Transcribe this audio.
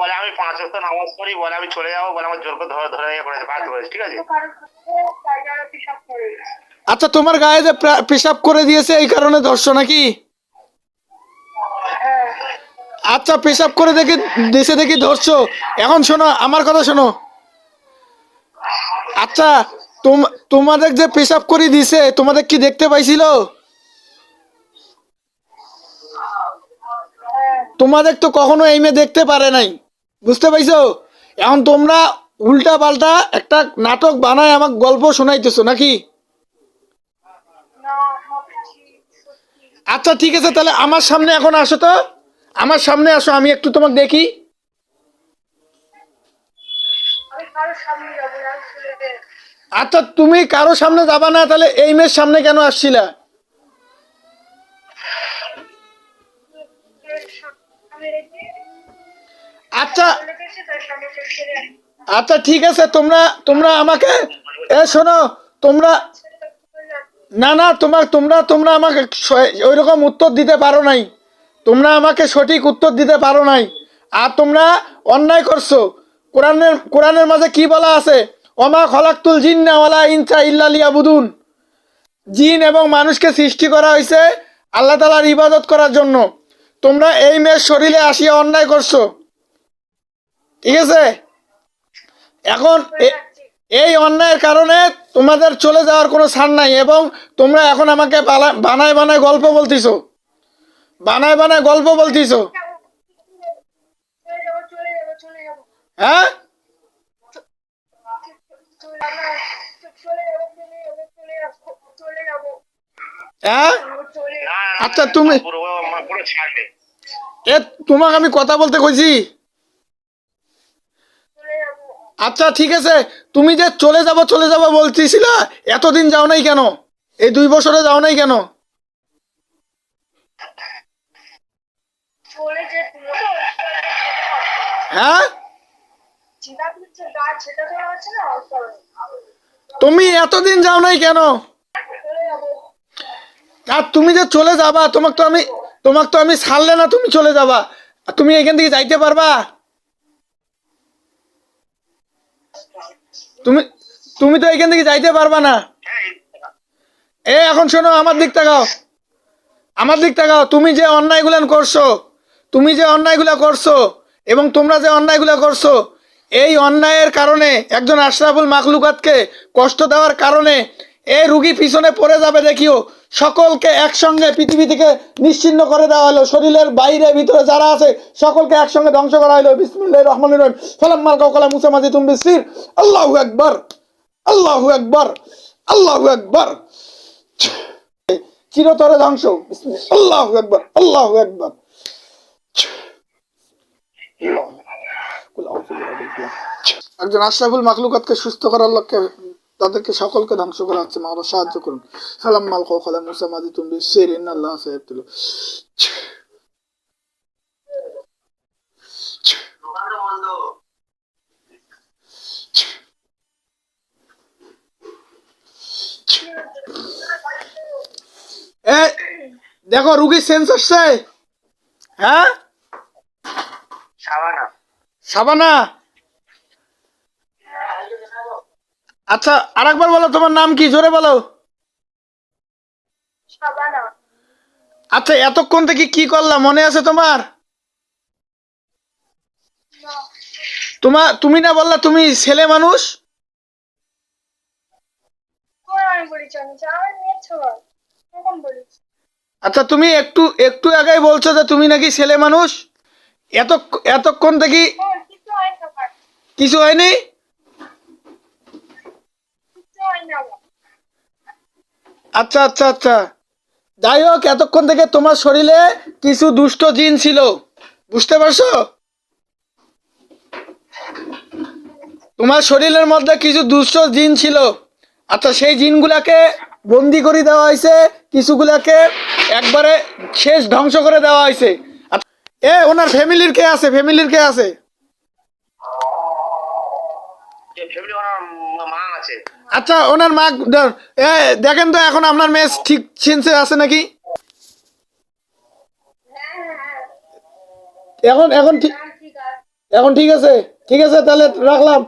বলে, আমি পাঁচ ওয়াক্ত নামাজ পড়ি, বলে, আমি চলে যাব, বলে, আমার জোর করে ধরে ধরে ইয়ে করেছে ঠিক আছে? আচ্ছা তোমার গায়ে যে পেশাব করে দিয়েছে, এই কারণে ধরছো নাকি? আচ্ছা পেশাব করে দেখে, দেশে দেখি ধরছো। এখন শোনো, আমার কথা শোনো। আচ্ছা তোম- তোমাদের যে পেশাব করে দিছে তোমাদের কি দেখতে পাইছিল? তোমাদের তো কখনো এই মেয়ে দেখতে পারে নাই। বুঝতে পাইছো? এখন তোমরা উল্টা পাল্টা একটা নাটক বানায় আমাকে গল্প শোনাইতেছো নাকি? আচ্ছা ঠিক আছে তাহলে আমার সামনে এখন আসো তো। আমার সামনে আসো আমি একটু তোমাকে দেখি। আচ্ছা তুমি কারও সামনে যাবা না তাহলে এই মেয়ের সামনে কেন আসছিলা? আচ্ছা আচ্ছা ঠিক আছে, তোমরা তোমরা আমাকে, এ, শোনো, তোমরা, না না, তোমার, তোমরা তোমরা আমাকে ওই রকম উত্তর দিতে পারো নাই। তোমরা আমাকে সঠিক উত্তর দিতে পারো নাই। আর তোমরা অন্যায় করছ। কোরআনের কোরআনের মাঝে কি বলা আছে? অমা খলাক্তুল জিন্না ওয়ালা ইনসা ইল্লা লিয়াবুদুন। জিন এবং মানুষকে সৃষ্টি করা হয়েছে আল্লাহ তালার ইবাদত করার জন্য। তোমরা এই মেয়ের শরীরে আসিয়া অন্যায় করছ। ঠিক আছে? এখন এই অন্যায়ের কারণে তোমাদের চলে যাওয়ার কোনো ছাড় নাই এবং তোমরা এখন আমাকে বানায় বানায় গল্প বলতিছো। বানায় বানায় গল্প বলতিছো। হ্যাঁ? হ্যাঁ? আচ্ছা, তুমি- তোমাকে আমি কথা বলতে কইছি। আচ্ছা ঠিক আছে। তুমি যে চলে যাব চলে যাব বলতেছিল এতদিন যাও নাই কেন? এই দুই বছরে যাও নাই কেন? হ্যাঁ? তুমি এতদিন যাও নাই কেন? আর তুমি যে চলে যাবা তোমাকে তো আমি তোমাকে তো আমি ছাড়লে না তুমি চলে যাবা। তুমি এখান থেকে যাইতে পারবা? তুমি তুমি তো এখান থেকে যাইতে পারবা না। এ, এখন শোনো, আমার দিক তাকাও। আমার দিক তাকাও, তুমি যে অন্যায়গুলো করছ, তুমি যে অন্যায়গুলা করছ, এবং তোমরা যে অন্যায়গুলা করছ, এই অন্যায়ের কারণে একজন আশরাফুল মাকলুকাতকে কষ্ট দেওয়ার কারণে এই রুগী পিছনে পড়ে যাবে দেখিও। সকলকে একসঙ্গে পৃথিবী থেকে নিশ্চিন্ন করে দেওয়া হলো। শরীরের বাইরে, ভিতরে যারা আছে, সকলকে একসঙ্গে ধ্বংস করা হলো। বিসমিল্লাহির রহমানির রহিম। সালাম্মাল কাউকালা মুসা মাজি তুমি বিসির আল্লাহু আকবার। আল্লাহু আকবার। আল্লাহু আকবার। চিরতরে ধ্বংস। আল্লাহ একবার আল্লাহ একবার একজন আশরাফুল মাকলুকাতকে সুস্থ করার লক্ষ্যে তাদেরকে সকলকে ধ্বংস করা হচ্ছে মারা সাহায্য করুন। সালাম মাল কৌখালা মুসা মাদি তুমি শের আল্লাহ সাহেব তুলো দেখো রুগীর সেন্স আসছে? হ্যাঁ? সাবানা। সাবানা? আচ্ছা আরেকবার বলো তোমার নাম কি? জোরে বলো। আচ্ছা এতক্ষণ থেকে কি করলাম মনে আছে তোমার? তোমার তুমি না বললা তুমি ছেলে মানুষ? আচ্ছা তুমি একটু একটু আগেই বলছো যে তুমি নাকি ছেলে মানুষ? এত এতক্ষণ থেকে কিছু হয়নি? আচ্ছা আচ্ছা আচ্ছা। যাই হোক এতক্ষণ থেকে তোমার শরীরে কিছু দুষ্ট জিন ছিল। বুঝতে পারছ? তোমার শরীরের মধ্যে কিছু দুষ্ট জিন ছিল। আচ্ছা সেই জিনগুলাকে বন্দি করে দেওয়া হয়েছে কিছুগুলাকে একবারে শেষ ধ্বংস করে দেওয়া হয়েছে। আচ্ছা, এ ওনার ফ্যামিলির কে আছে? ফ্যামিলির কে আছে ফ্যামিলি ওনার মা আছে আচ্ছা ওনার মা দেখেন তো এখন আপনার মেয়ে ঠিক সেন্সে আছে নাকি? এখন এখন ঠিক এখন ঠিক আছে? ঠিক আছে, তাহলে রাখলাম।